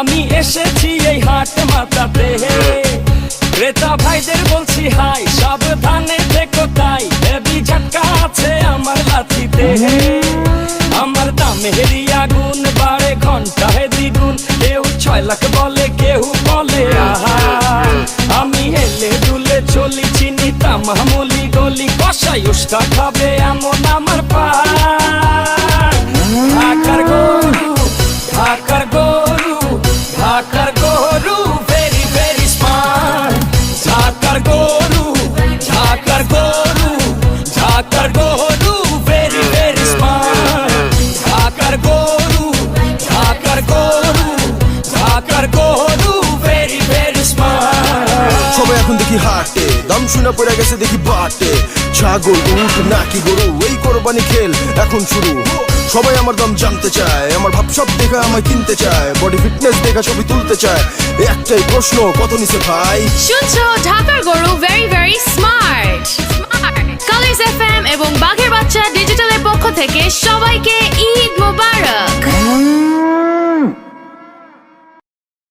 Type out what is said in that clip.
আমি এসেছি এই হাট মাতাতে ক্রেতা ভাইদের বলছি, হাই, সাবধানে থেকো তাই। হেভি ঝটকা আছে আমার লাথিতে আমার দামে হেরি আগুন বাড়ে ঘণ্টা হে দ্বিগুণ। কেউ ছয় লাখ বলে, কেউ বলে, আহা। আমি হেলে দুলে চলি, চিনি তামামলি গলি, কষাই উষ্টা খাবে এমন আমার পা। গরু ভেরি ভেরি স্মার্ট সবাই এখন দেখি হাটে দাম শুনে পড়ে গেছে দেখি বাটে। ছাগল উঠ নাকি গরু এই কোরবানি খেল এখন শুরু। সবাই আমার দাম জানতে চায় আমার ভাব সব দেখা আমায় কিনতে চায় বডি ফিটনেস দেখা ছবি তুলতে চায়। একটাই প্রশ্ন কত নিছে ভাই? শুনছো ঢাকার গরু